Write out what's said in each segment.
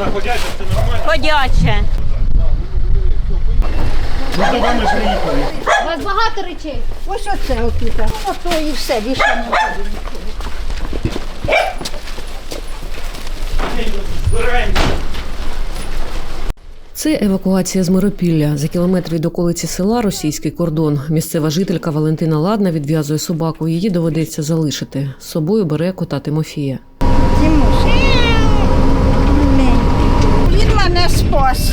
Вона ходяча, все нормально. Ходяче. Ну то вам ж приїхали. У вас багато речей. Ось оце отут. Ото і все, більше не буде. Збираємося. Це евакуація з Миропілля. За кілометр від околиці села російський кордон. Місцева жителька Валентина Ладна відв'язує собаку. Її доведеться залишити. З собою бере кота Тимофія. Тимуш. Він мене спас.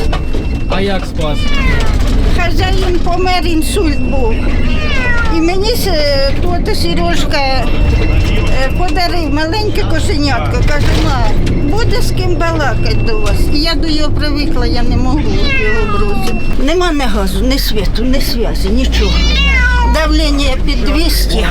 А як спас? Хазяїн помер, інсульт був. І мені с- тут Сережка е, подарив маленьке кошенятко. Каже, ма, буде з ким балакати до вас. І я до його привикла, я не можу його бросити. Нема ні газу, ні світу, ні зв'язі, нічого. Давлення під 200.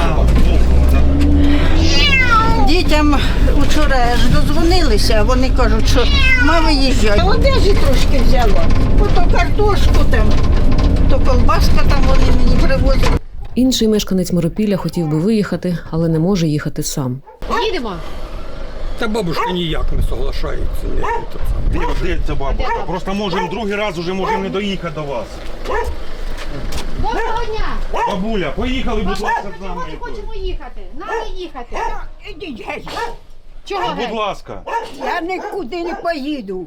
Дітям вчора ж дозвонилися, вони кажуть, що ма виїжджати. Одежі трошки взяла, ото картошку там, то колбаска там вони мені привозять. Інший мешканець Миропілля хотів би виїхати, але не може їхати сам. Їдемо. Та бабушка ніяк не соглашається. Ні, де ця баба? Просто можемо другий раз уже можемо не доїхати до вас. Доброго дня. Бабуля, поїхали, будь ласка, з нами. не хочемо їхати? Нам їхати. Ідіть геть, Чого Будь геть? ласка. я нікуди не поїду.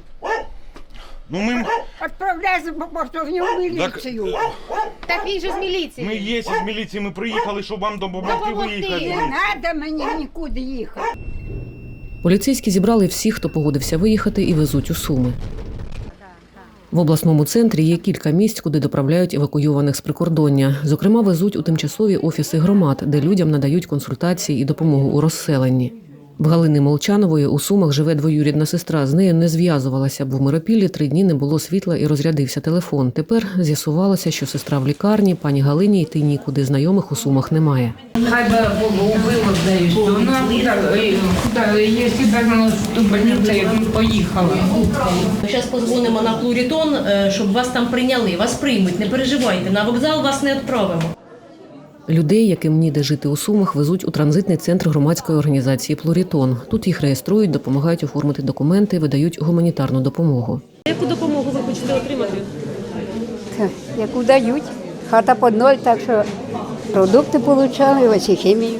Ну ми, Відправляй за портовню міліцію. Так він же з міліції. ми є з міліції, ми приїхали, щоб вам допомогти Допомогти. виїхати. Не треба мені нікуди їхати. Поліцейські зібрали всіх, хто погодився виїхати, і везуть у Суми. В обласному центрі є кілька місць, куди доправляють евакуйованих з прикордоння. Зокрема, везуть у тимчасові офіси громад, де людям надають консультації і допомогу у розселенні. В Галини Молчанової у Сумах живе двоюрідна сестра. З нею не зв'язувалася, бо в Миропіллі три дні не було світла і розрядився телефон. Тепер з'ясувалося, що сестра в лікарні, пані Галині йти нікуди. Знайомих у Сумах немає. Хай бы Богу убыло, да, что ну, а куда, э, куда, если даже что больница, я бы поехала. Зараз позвонимо на Плурітон, е, щоб вас там прийняли. Вас приймуть, не переживайте. На вокзал вас не відправимо. Людей, яким ніде жити у Сумах, везуть у транзитний центр громадської організації Плурітон. Тут їх реєструють, допомагають оформити документи, видають гуманітарну допомогу. Яку допомогу ви хочете отримати? яку дають. Хата під ноль, так що продукти отримали, ось і хімію.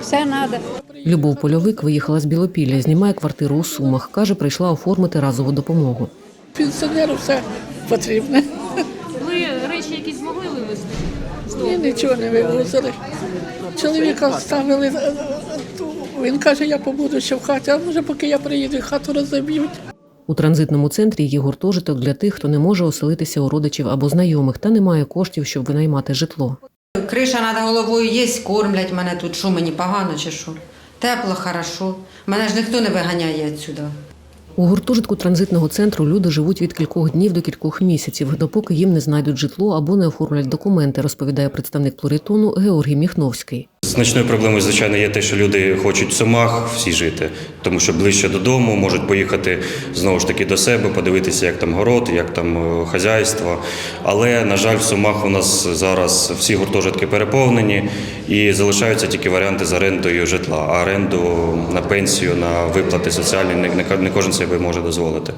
Все треба. Любов Польовик виїхала з Білопілля, знімає квартиру у Сумах. Каже, прийшла оформити разову допомогу. Пенсіонеру все потрібне. Ви речі якісь змогли вивезти? Ні, нічого не вивозили. Чоловіка ставили, е, е, він каже, я побуду ще в хаті, а може, поки я приїду, хату розіб'ють. У транзитному центрі є гуртожиток для тих, хто не може оселитися у родичів або знайомих та не має коштів, щоб винаймати житло. Криша над головою є, кормлять мене тут. Що мені погано чи що? Тепло, хорошо. Мене ж ніхто не виганяє відсюди. У гуртожитку транзитного центру люди живуть від кількох днів до кількох місяців, допоки їм не знайдуть житло або не оформлять документи, розповідає представник плуритону Георгій Міхновський. Значною проблемою, звичайно, є те, що люди хочуть в Сумах всі жити, тому що ближче додому можуть поїхати знову ж таки до себе, подивитися, як там город, як там е, хазяйство. Але, на жаль, в Сумах у нас зараз всі гуртожитки переповнені і залишаються тільки варіанти з орендою житла. А оренду на пенсію, на виплати соціальні не, кожен себе може дозволити.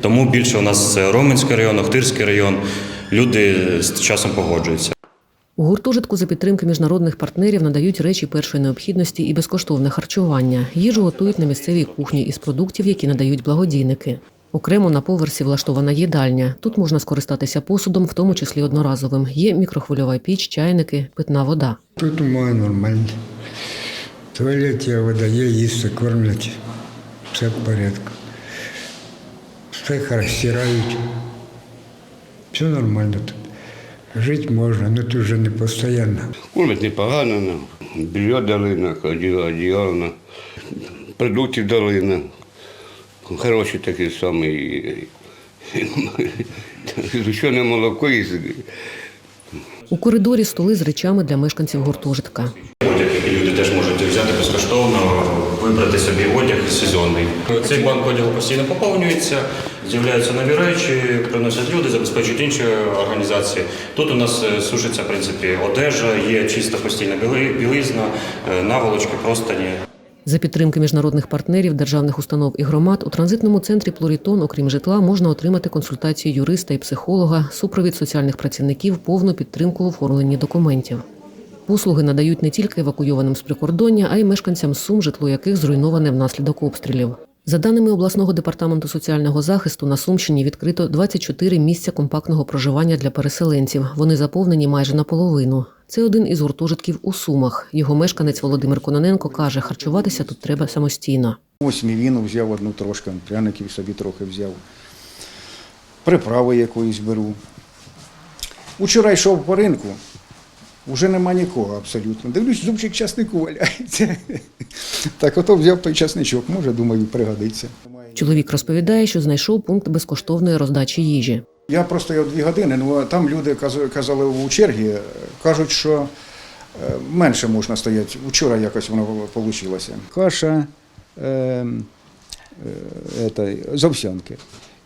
Тому більше у нас це Роменський район, Охтирський район. Люди з часом погоджуються. У гуртожитку за підтримки міжнародних партнерів надають речі першої необхідності і безкоштовне харчування. Їжу готують на місцевій кухні із продуктів, які надають благодійники. Окремо на поверсі влаштована їдальня. Тут можна скористатися посудом, в тому числі одноразовим. Є мікрохвильова піч, чайники, питна вода. Тут умоє нормально. В туалеті вода є, їсти кормлять. Все в порядку. Все хорошо стирають. Все нормально тут. Жити можна, але дуже вже не постійно. Кормять непогано, ну. белье дали, на, одіяло, продуктів дали. Хороші такі самі. Звичайне молоко і У коридорі столи з речами для мешканців гуртожитка. Одяг, який люди теж можуть взяти безкоштовно, вибрати собі одяг сезонний. Цей банк одягу постійно поповнюється, з'являються нові речі, приносять люди, забезпечують інші організації. Тут у нас е, сушиться в принципі одежа, є чиста постійна біли- білизна, е, наволочки, простані. За підтримки міжнародних партнерів, державних установ і громад у транзитному центрі Плурітон, окрім житла, можна отримати консультацію юриста і психолога, супровід соціальних працівників, повну підтримку в оформленні документів. Послуги надають не тільки евакуйованим з прикордоння, а й мешканцям Сум, житло яких зруйноване внаслідок обстрілів. За даними обласного департаменту соціального захисту, на Сумщині відкрито 24 місця компактного проживання для переселенців. Вони заповнені майже наполовину. Це один із гуртожитків у Сумах. Його мешканець Володимир Кононенко каже, харчуватися тут треба самостійно. Ось мівіну взяв одну трошки, пряників собі трохи взяв. Приправи якоїсь беру. Учора йшов по ринку, вже нема нікого абсолютно. Дивлюсь, зубчик часнику валяється. Так ото взяв той часничок, може, думаю, пригодиться. Чоловік розповідає, що знайшов пункт безкоштовної роздачі їжі. Я простояв дві години, ну там люди казали у чергі, е, кажуть, що е, менше можна стояти. Вчора якось воно вийшло. Каша е, е, з овсянки.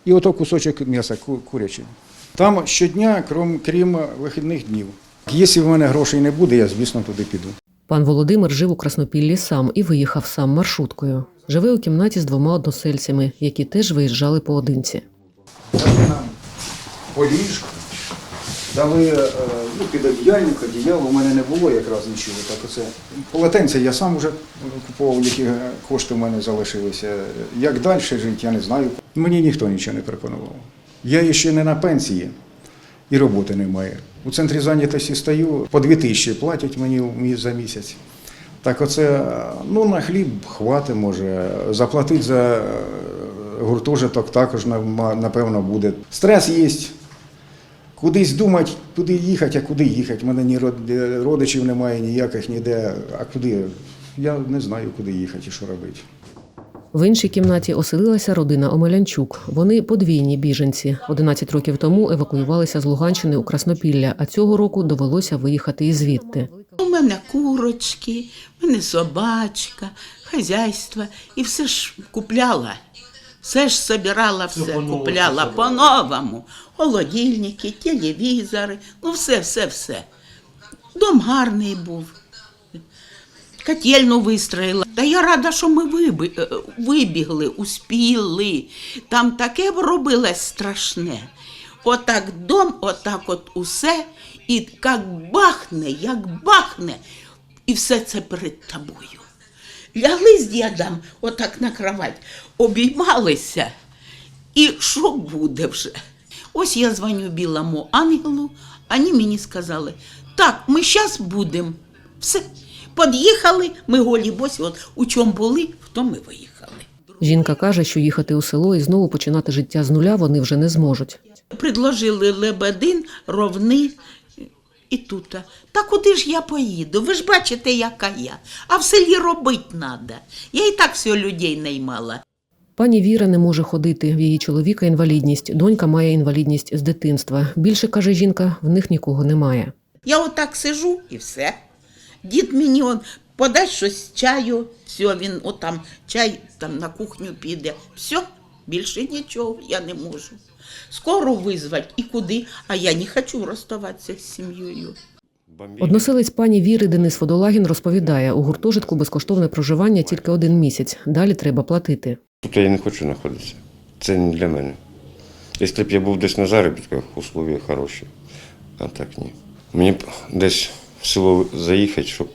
І ото кусочок м'яса ку- курячого. Там щодня, крім, крім вихідних днів. Якщо в мене грошей не буде, я, звісно, туди піду. Пан Володимир жив у Краснопіллі сам і виїхав сам маршруткою. Живе у кімнаті з двома односельцями, які теж виїжджали поодинці. Дали нам поліжку, дали ну, підодіяльник, одіяло, у мене не було якраз нічого. Так оце. Полотенце я сам вже купував, які е, кошти в мене залишилися. Як далі жити, я не знаю. Мені ніхто нічого не пропонував. Я ще не на пенсії і роботи немає. У центрі зайнятості стою, по дві тисячі платять мені за місяць. Так оце, ну, на хліб хватить, може. Заплатити за е, гуртожиток також, напевно, буде. Стрес є. Кудись думати, куди їхати, а куди їхати. У мене ні родичів немає, ніяких ніде. А куди? Я не знаю, куди їхати і що робити. В іншій кімнаті оселилася родина Омелянчук. Вони подвійні біженці. 11 років тому евакуювалися з Луганщини у Краснопілля, а цього року довелося виїхати і звідти. У мене курочки, у мене собачка, хазяйство. І все ж купляла. Все ж собирала, все купляла по-новому. Холодильники, телевізори, ну все, все, все. Дом гарний був. Котельну вистроїла. Та я рада, що ми е, вибігли, успіли. Там таке робилось страшне. Отак дом, отак от усе, і як бахне, як бахне, і все це перед тобою. Лягли з дідом отак на кровать, обіймалися, і що буде вже? Ось я дзвоню білому ангелу, вони мені сказали, так, ми зараз будемо. Все. Під'їхали, ми голі босі, от у чому були, в тому і виїхали. Жінка каже, що їхати у село і знову починати життя з нуля вони вже не зможуть. Предложили лебедин, ровни і тут. Та куди ж я поїду? Ви ж бачите, яка я. А в селі робити треба. Я і так все людей наймала. Пані Віра не може ходити. В її чоловіка інвалідність. Донька має інвалідність з дитинства. Більше каже жінка, в них нікого немає. Я отак сижу і все. Дід мені он подасть щось чаю, все, він отам чай там на кухню піде. Все, більше нічого я не можу. Скоро визвать і куди, а я не хочу розставатися з сім'єю. Односелець пані Віри Денис Водолагін розповідає, у гуртожитку безкоштовне проживання тільки один місяць. Далі треба платити. Тут я не хочу знаходитися. Це не для мене. Якщо б я був десь на заробітках, условия хороші, а так ні. Мені б десь в село заїхати, щоб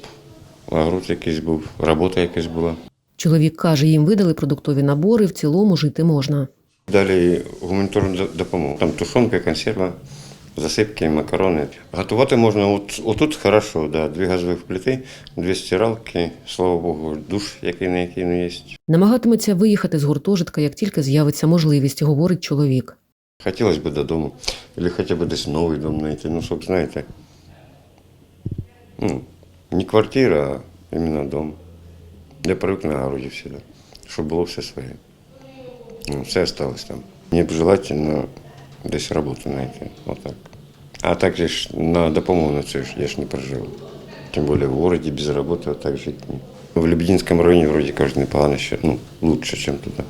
огород якийсь був, робота якась була. Чоловік каже, їм видали продуктові набори, в цілому жити можна. Далі гуманітарну допомогу. Там тушонка, консерва, засипки, макарони. Готувати можна от, отут хорошо, да. дві газові плити, дві стиралки, слава Богу, душ, який на який не є. Намагатиметься виїхати з гуртожитка, як тільки з'явиться можливість, говорить чоловік. Хотілося б додому, або хоча б десь новий дом знайти. Ну, щоб, знаєте, ну, не квартира, а іменно дом. Я привик на городі всегда, щоб було все своє. Ну, все осталось там. Мені б желательно десь роботу знайти. Отак. А так же на допомогу на це ж я ж не проживу. Тим більше в городі без роботи, а так жити ні. В Лебединському районі вроді кажуть непогано ще, ну, лучше, ніж туди.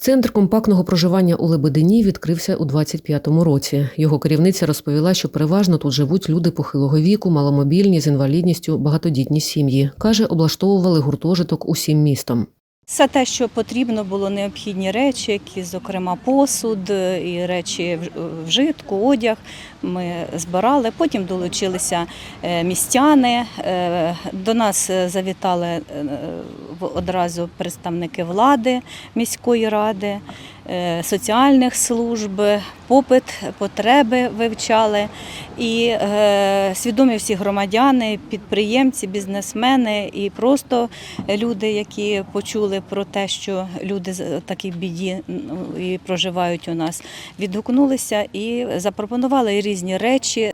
Центр компактного проживання у Лебедині відкрився у 25-му році. Його керівниця розповіла, що переважно тут живуть люди похилого віку, маломобільні з інвалідністю, багатодітні сім'ї. Каже, облаштовували гуртожиток усім містом. Все те, що потрібно, було необхідні речі, які, зокрема, посуд і речі вжитку, одяг. Ми збирали. Потім долучилися е, містяни. Е, До нас е, завітали е, одразу представники влади міської ради, е, соціальних служб, попит, потреби вивчали. І е, свідомі всі громадяни, підприємці, бізнесмени і просто люди, які почули про те, що люди з такій біді ну, і проживають у нас, відгукнулися і запропонували різні речі.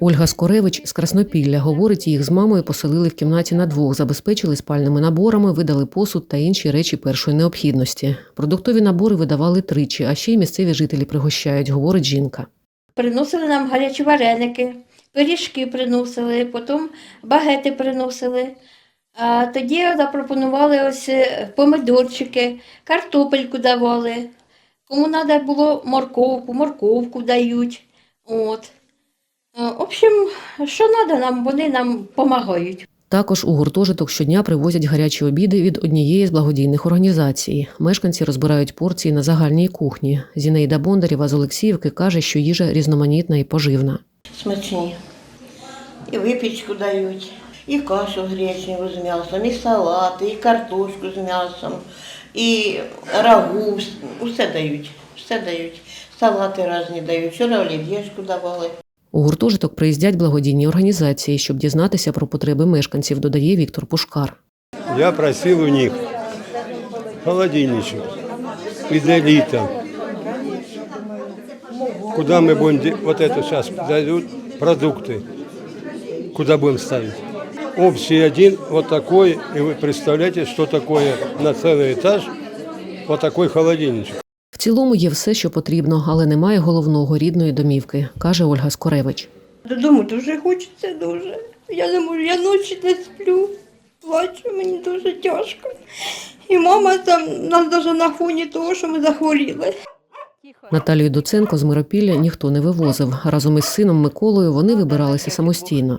Ольга Скоревич з Краснопілля говорить, їх з мамою поселили в кімнаті на двох, забезпечили спальними наборами, видали посуд та інші речі першої необхідності. Продуктові набори видавали тричі, а ще й місцеві жителі пригощають, говорить жінка. Приносили нам гарячі вареники, пиріжки приносили, потім багети приносили. А тоді запропонували ось е, помидорчики, картопельку давали. Кому треба було морковку, морковку дають. От. Е, В общем, що треба нам, вони нам допомагають. Також у гуртожиток щодня привозять гарячі обіди від однієї з благодійних організацій. Мешканці розбирають порції на загальній кухні. Зінаїда Бондарєва з Олексіївки каже, що їжа різноманітна і поживна. смачні. І випічку дають, і кашу гречневу з м'ясом, і салати, і картошку з м'ясом, і рагу, усе дають, все дають. Салати різні дають, вчора олів'єшку давали. У гуртожиток приїздять благодійні організації, щоб дізнатися про потреби мешканців, додає Віктор Пушкар. Я просил у них холодильничек из элита. Куда мы будем, де- вот это сейчас дают продукты, куда будем ставить? Общий один, вот такой, и вы представляете, что такое на целый этаж, вот такой холодильничек. Цілому є все, що потрібно, але немає головного рідної домівки, каже Ольга Скоревич. Додому дуже хочеться дуже. Я не можу, я ночі не сплю. Плачу, мені дуже тяжко. І мама там нас навіть на фоні того, що ми захворіли. Наталію Доценко з Миропілля ніхто не вивозив. Разом із сином Миколою вони вибиралися самостійно.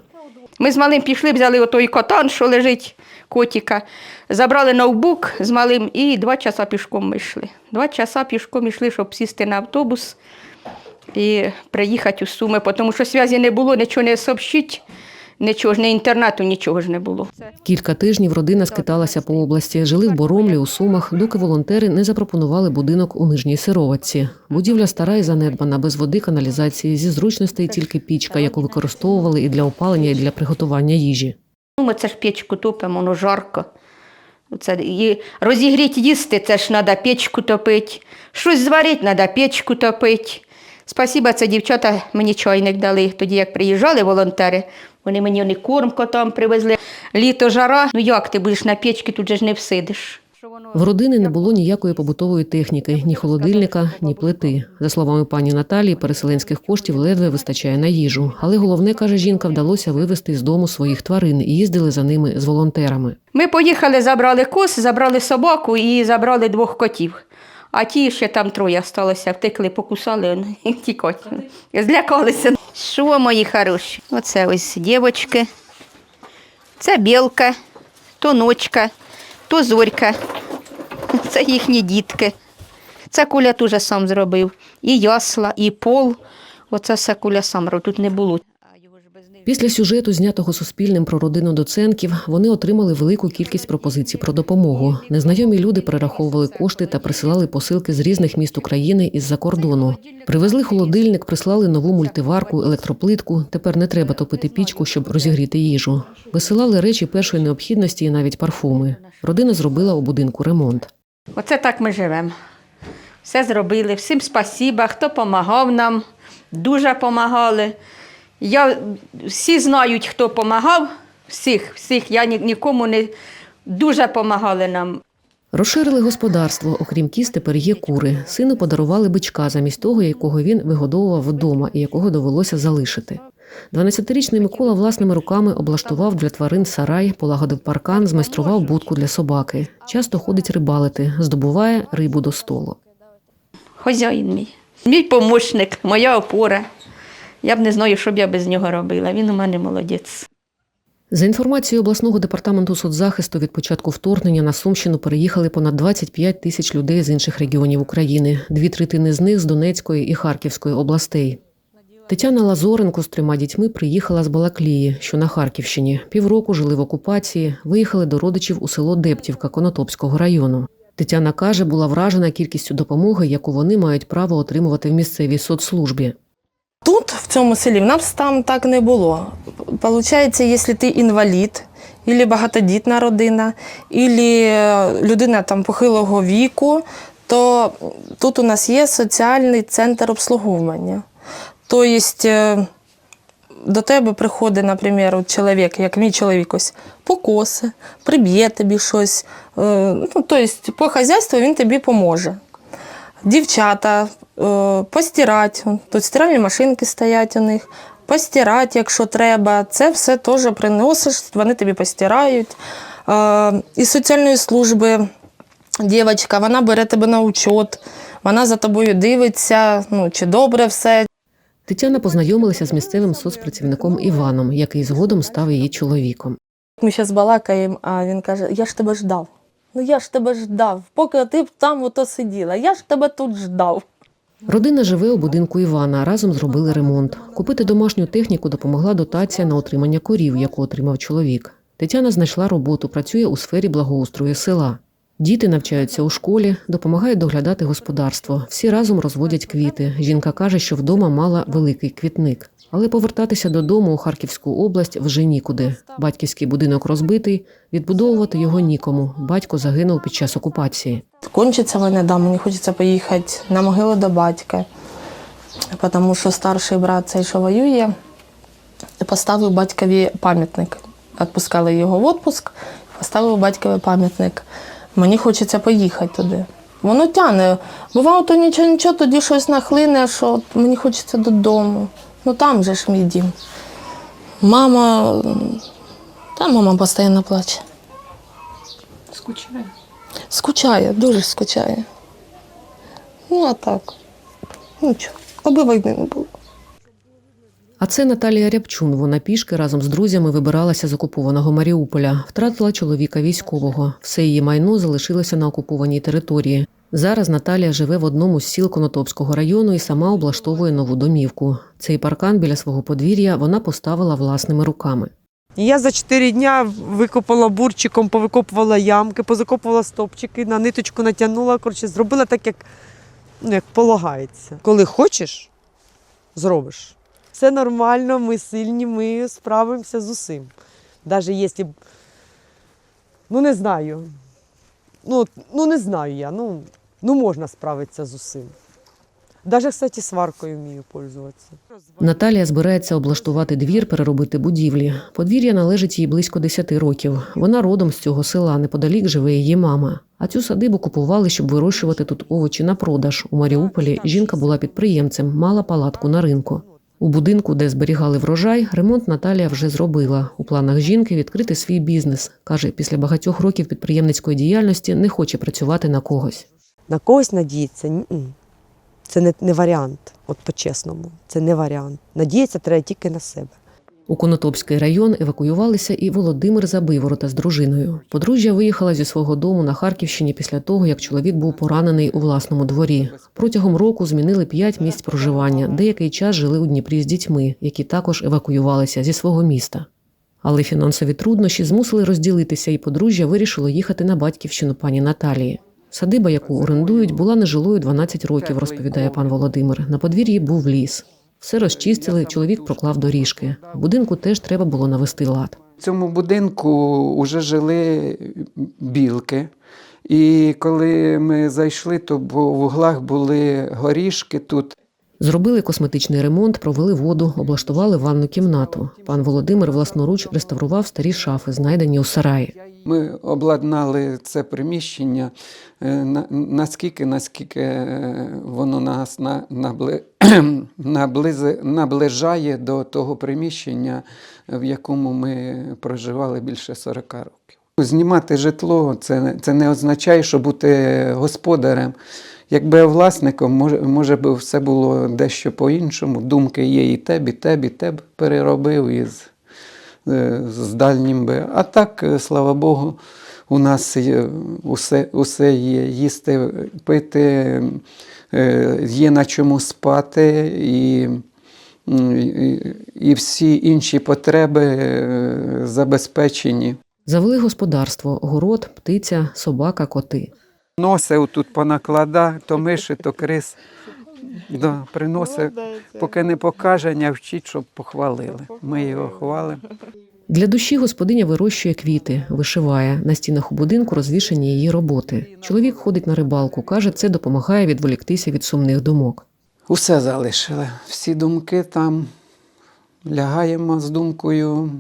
Ми з малим пішли, взяли отой котан, що лежить, котика, забрали ноутбук з малим і два часа пішком ми йшли. Два часа пішком йшли, щоб сісти на автобус і приїхати у Суми, тому що зв'язі не було, нічого не сообщить, нічого ж, не інтернету, нічого ж не було. Кілька тижнів родина скиталася по області, жили в Боромлі у Сумах, доки волонтери не запропонували будинок у Нижній Сироватці. Будівля стара і занедбана, без води, каналізації, зі зручностей тільки пічка, яку використовували і для опалення, і для приготування їжі. Ну, Ми це ж печку топимо, воно жарко. Це, і розігріти їсти, це ж треба печку топити. Щось зварити, треба печку топити. Спасіба, це дівчата мені чайник дали. Тоді, як приїжджали волонтери, вони мені вони корм котам привезли. Літо жара, ну як ти будеш на печці, тут же ж не всидиш. В родини не було ніякої побутової техніки, ні холодильника, ні плити. За словами пані Наталії, переселенських коштів ледве вистачає на їжу. Але головне, каже жінка, вдалося вивезти з дому своїх тварин і їздили за ними з волонтерами. Ми поїхали, забрали кос, забрали собаку і забрали двох котів. А ті ще там троє сталося, втекли, покусали і тікать. Злякалися. Що, мої хороші? Оце ось дівочки. Це білка, то ночка, то зорька. Це їхні дітки. Це куля теж сам зробив. І ясла, і пол. Оце все куля сам робив. Тут не було. Після сюжету, знятого Суспільним про родину доценків, вони отримали велику кількість пропозицій про допомогу. Незнайомі люди перераховували кошти та присилали посилки з різних міст України із-за кордону. Привезли холодильник, прислали нову мультиварку, електроплитку. Тепер не треба топити пічку, щоб розігріти їжу. Висилали речі першої необхідності і навіть парфуми. Родина зробила у будинку ремонт. Оце так ми живемо. Все зробили. Всім спасіба, хто допомагав нам, дуже допомагали. Я, всі знають, хто допомагав, всіх, всіх. Я ні- нікому не дуже допомагали нам. Розширили господарство. Окрім кіз, тепер є кури. Сину подарували бичка замість того, якого він вигодовував вдома і якого довелося залишити. 12-річний Микола власними руками облаштував для тварин сарай, полагодив паркан, змайстрував будку для собаки. Часто ходить рибалити, здобуває рибу до столу. Хазяїн мій. Мій помощник, моя опора. Я б не знаю, що б я без нього робила. Він у мене молодець. За інформацією обласного департаменту соцзахисту, від початку вторгнення на Сумщину переїхали понад 25 тисяч людей з інших регіонів України. Дві третини з них з Донецької і Харківської областей. Тетяна Лазоренко з трьома дітьми приїхала з Балаклії, що на Харківщині. Півроку жили в окупації, виїхали до родичів у село Дептівка Конотопського району. Тетяна каже, була вражена кількістю допомоги, яку вони мають право отримувати в місцевій соцслужбі. Тут, в цьому селі, в нас там так не було. Получається, якщо ти інвалід, або багатодітна родина, або людина там похилого віку, то тут у нас є соціальний центр обслуговування. Тобто е, до тебе приходить, наприклад, чоловік, як мій чоловік, ось покоси, приб'є тобі щось. е, Ну, тобто по хазяйству він тобі поможе дівчата, е, постирати. Тут стиральні машинки стоять у них, постирати, якщо треба. Це все теж приносиш, вони тобі постирають. Е, Із соціальної служби дівчинка, вона бере тебе на учет, вона за тобою дивиться, ну, чи добре все, Тетяна познайомилася з місцевим соцпрацівником Іваном, який згодом став її чоловіком. Ми зараз балакаємо, а він каже: Я ж тебе ждав. Ну я ж тебе ждав, поки ти б там ото сиділа, я ж тебе тут ждав. Родина живе у будинку Івана. Разом зробили ремонт. Купити домашню техніку допомогла дотація на отримання корів, яку отримав чоловік. Тетяна знайшла роботу, працює у сфері благоустрою села. Діти навчаються у школі, допомагають доглядати господарство. Всі разом розводять квіти. Жінка каже, що вдома мала великий квітник. Але повертатися додому у Харківську область вже нікуди. Батьківський будинок розбитий, відбудовувати його нікому. Батько загинув під час окупації. Кончиться війна, да, мені хочеться поїхати на могилу до батька, тому що старший брат цей, що воює, поставив батькові пам'ятник. Відпускали його в відпуск, поставив батькові пам'ятник. Мені хочеться поїхати туди. Воно тягне. Бувало, то нічого, нічого, тоді щось нахлине, що от мені хочеться додому. Ну там же ж мій дім. Мама, та мама постійно плаче. Скучаю. Скучає, дуже скучає. Ну, а так. Нічого. Аби війни не було. А це Наталія Рябчун. Вона пішки разом з друзями вибиралася з окупованого Маріуполя. Втратила чоловіка військового. Все її майно залишилося на окупованій території. Зараз Наталія живе в одному з сіл Конотопського району і сама облаштовує нову домівку. Цей паркан біля свого подвір'я вона поставила власними руками. Я за чотири дня викопала бурчиком, повикопувала ямки, позакопувала стопчики, на ниточку натягнула. Коротше, зробила так, як, ну, як полагається. Коли хочеш, зробиш. Все нормально, ми сильні, ми справимося з усім. Навіть якщо, ну не знаю. Ну, ну не знаю я, ну, ну можна справитися з усім. Навіть, кстати, сваркою вмію пользуватися. Наталія збирається облаштувати двір, переробити будівлі. Подвір'я належить їй близько 10 років. Вона родом з цього села, неподалік живе її мама. А цю садибу купували, щоб вирощувати тут овочі на продаж. У Маріуполі жінка була підприємцем, мала палатку на ринку. У будинку, де зберігали врожай, ремонт Наталія вже зробила. У планах жінки відкрити свій бізнес. Каже, після багатьох років підприємницької діяльності не хоче працювати на когось. На когось надіятися ні-ні. це не, не варіант, от по-чесному. Це не варіант. Надіятися треба тільки на себе. У Конотопський район евакуювалися і Володимир Забиворота з дружиною. Подружжя виїхала зі свого дому на Харківщині після того, як чоловік був поранений у власному дворі. Протягом року змінили п'ять місць проживання. Деякий час жили у Дніпрі з дітьми, які також евакуювалися зі свого міста. Але фінансові труднощі змусили розділитися, і подружжя вирішило їхати на батьківщину пані Наталії. Садиба, яку орендують, була нежилою 12 років, розповідає пан Володимир. На подвір'ї був ліс. Все розчистили, чоловік проклав доріжки. В будинку теж треба було навести лад. В цьому будинку вже жили білки. І коли ми зайшли, то в углах були горішки тут. Зробили косметичний ремонт, провели воду, облаштували ванну кімнату. Пан Володимир власноруч реставрував старі шафи, знайдені у сараї. Ми обладнали це приміщення е, наскільки, наскільки е, воно нас наближає до того приміщення, в якому ми проживали більше 40 років. Знімати житло це, це не означає, що бути господарем. Якби власником, може, може би все було дещо по-іншому. Думки є і теб, і теб, і теб переробив із е, з дальнім би. А так, е, слава Богу, у нас усе, усе є їсти, пити, е, є на чому спати, і, і, і всі інші потреби забезпечені. Завели господарство, город, птиця, собака, коти. Носи тут понаклада, то миші, то крис. Да, приносить, поки не покаже, не вчить, щоб похвалили. Ми його хвалимо. Для душі господиня вирощує квіти, вишиває. На стінах у будинку розвішені її роботи. Чоловік ходить на рибалку, каже, це допомагає відволіктися від сумних думок. Усе залишили. Всі думки там. Лягаємо з думкою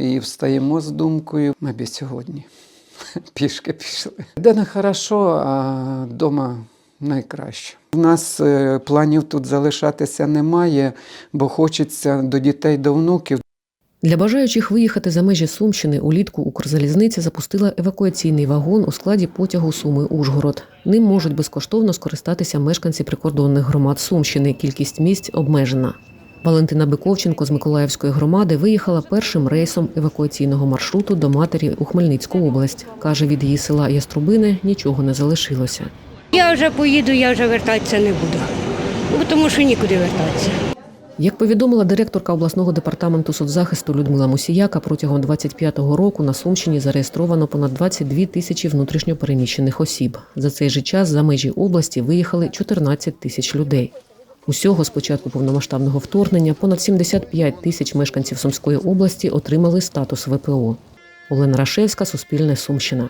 і встаємо з думкою. Ми сьогодні пішки пішли. Де не хорошо, а вдома найкраще. У нас е, планів тут залишатися немає, бо хочеться до дітей, до внуків. Для бажаючих виїхати за межі Сумщини улітку Укрзалізниця запустила евакуаційний вагон у складі потягу Суми Ужгород. Ним можуть безкоштовно скористатися мешканці прикордонних громад Сумщини. Кількість місць обмежена. Валентина Биковченко з Миколаївської громади виїхала першим рейсом евакуаційного маршруту до матері у Хмельницьку область. Каже, від її села Яструбини нічого не залишилося. Я вже поїду, я вже вертатися не буду. Тому що нікуди вертатися. Як повідомила директорка обласного департаменту соцзахисту Людмила Мусіяка, протягом 25-го року на Сумщині зареєстровано понад 22 тисячі внутрішньопереміщених осіб. За цей же час за межі області виїхали 14 тисяч людей. Усього з початку повномасштабного вторгнення понад 75 тисяч мешканців Сумської області отримали статус ВПО. Олена Рашевська, Суспільне Сумщина.